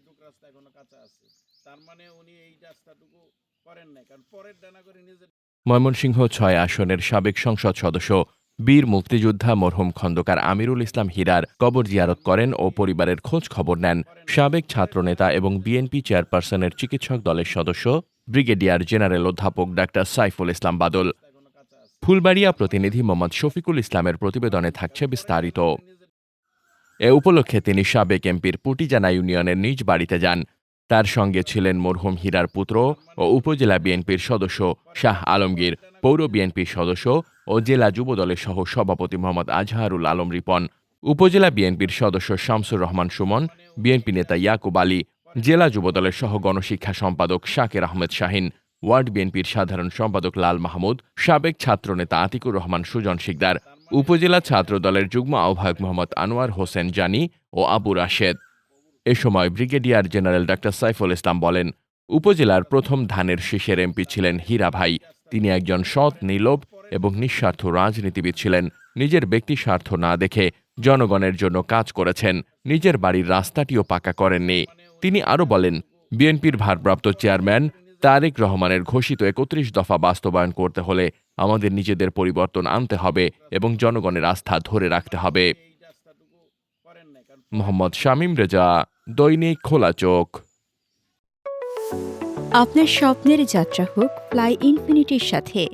এইটুকু রাস্তা এখনও কাঁচা আছে। তার মানে উনি এই রাস্তাটুকু করেন নাই, কারণ পরের ডানা করে নিজের ময়মনসিংহ ছয় আসনের সাবেক সংসদ সদস্য, বীর মুক্তিযোদ্ধা মরহুম খন্দকার আমিরুল ইসলাম হীরার কবর জিয়ারত করেন ও পরিবারের খোঁজ খবর নেন। সাবেক ছাত্রনেতা এবং বিএনপি চেয়ারপারসনের চিকিৎসক দলের সদস্য, ব্রিগেডিয়ার জেনারেল অধ্যাপক ডাক্তার সাইফুল ইসলাম বাদল। ফুলবাড়িয়া প্রতিনিধি মোহাম্মদ শফিকুল ইসলামের প্রতিবেদনে থাকছে বিস্তারিত। এ উপলক্ষে তিনি সাবেক এমপির পুটিজানা ইউনিয়নের নিজ বাড়িতে যান। তার সঙ্গে ছিলেন মরহুম হীরার পুত্র ও উপজেলা বিএনপির সদস্য শাহ আলমগীর, পৌর বিএনপির সদস্য ও জেলা যুবদলের সহ সভাপতি মোহাম্মদ আজহারুল আলম রিপন। উপজেলা বিএনপির সদস্য শামসুর রহমান সুমন, বিএনপি নেতা ইয়াকুব আলী, জেলা যুবদলের সহ গণশিক্ষা সম্পাদক শাকের আহমেদ শাহিন, ওয়ার্ড বিএনপির সাধারণ সম্পাদক লাল মাহমুদ, সাবেক ছাত্রনেতা আতিকুর রহমান সুজন শিকদার। উপজেলা ছাত্র দলের যুগ্ম আহ্বায়ক মোহাম্মদ আনোয়ার হোসেন জানি ও আবু রাশেদ। এ সময় brigadier general doctor Saiful Islam বলেন, উপজেলার প্রথম ধানের শীষের এমপি ছিলেন হীরা ভাই। তিনি একজন সৎ নীলব এবং নিঃস্বার্থ রাজনীতিবিদ ছিলেন। নিজের ব্যক্তি স্বার্থ না দেখে জনগণের জন্য কাজ করেছেন। নিজের বাড়ির রাস্তাটিও পাকা করেননি। তিনি আরও বলেন, বিএনপির ভারপ্রাপ্ত চেয়ারম্যান তারেক রহমানের ঘোষিত একত্রিশ দফা বাস্তবায়ন করতে হলে আমাদের নিজেদের পরিবর্তন আনতে হবে এবং জনগণের আস্থা ধরে রাখতে হবে। মোহাম্মদ শামীম রেজা, দৈনিক খোলা চোখ। আপনার স্বপ্নের যাত্রা হোক, ফ্লাই ইনফিনিটির সাথে